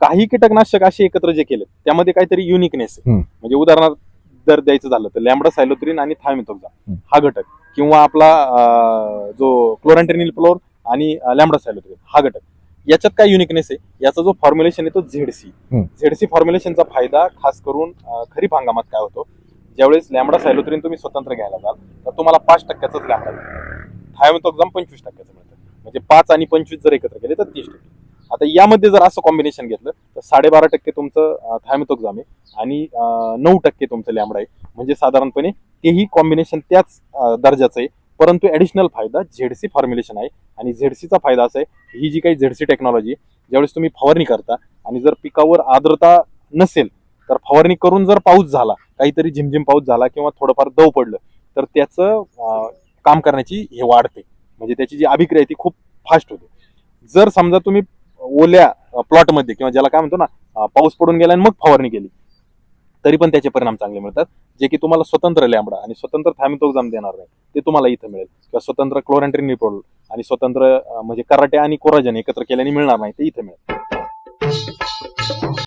काही कीटकनाशक असे एकत्र जे केले त्यामध्ये काहीतरी युनिकनेस आहे. म्हणजे उदाहरणार्थ जर द्यायचं झालं तर लॅमडा सायलोत्रिन आणि थायमिथोक्झा. हा घटक. किंवा आपला जो क्लोरॅन्टेनिल फ्लोर आणि लॅमडा सायलोत्रिन हा घटक. याच्यात काय युनिकनेस आहे? याचा जो फॉर्म्युलेशन आहे तो झेडसी. झेडसी फॉर्म्युलेशनचा फायदा खास करून खरीप हंगामात काय होतो? ज्यावेळेस लॅमडा सायलोत्रिन तुम्ही स्वतंत्र घ्यायला जाल तर तुम्हाला पाच टक्क्याचाच लॅमडा थायमिथोक्झाम पंचवीस टक्क्याचं मिळतं. म्हणजे पाच आणि पंचवीस जर एकत्र केले तर तीस टक्के. आता यामध्ये जर असं कॉम्बिनेशन घेतलं तर साडेबारा टक्के तुमचं थायमिथोक्झाम आहे आणि नऊ टक्के तुमचं लॅमडा आहे. म्हणजे साधारणपणे तेही कॉम्बिनेशन त्याच दर्जाचं आहे. परंतु ॲडिशनल फायदा झेडसी फॉर्म्युलेशन आहे. आणि झेडसीचा फायदा असा आहे ही जी काही झेडसी टेक्नॉलॉजी ज्यावेळेस तुम्ही फवारणी करता आणि जर पिकावर आर्द्रता नसेल तर फवारणी करून जर पाऊस झाला काहीतरी झिमझिम पाऊस झाला किंवा थोडंफार दव पडलं तर त्याचं काम करण्याची हे वाढते. म्हणजे त्याची जी अभिक्रिया आहे ती खूप फास्ट होते. जर समजा तुम्ही ओल्या प्लॉटमध्ये किंवा ज्याला काय म्हणतो ना पाऊस पडून गेला आणि मग फवारणी केली तरी पण त्याचे परिणाम चांगले मिळतात. जे की तुम्हाला स्वतंत्र लॅम्बडा आणि स्वतंत्र थॅमिथोक्झाम देणार नाही ते तुम्हाला इथं मिळेल. किंवा स्वतंत्र क्लोरॅन्ट्रिनिप्रोल आणि स्वतंत्र म्हणजे कराटे आणि कोराजन एकत्र केल्याने मिळणार नाही ते इथं मिळेल.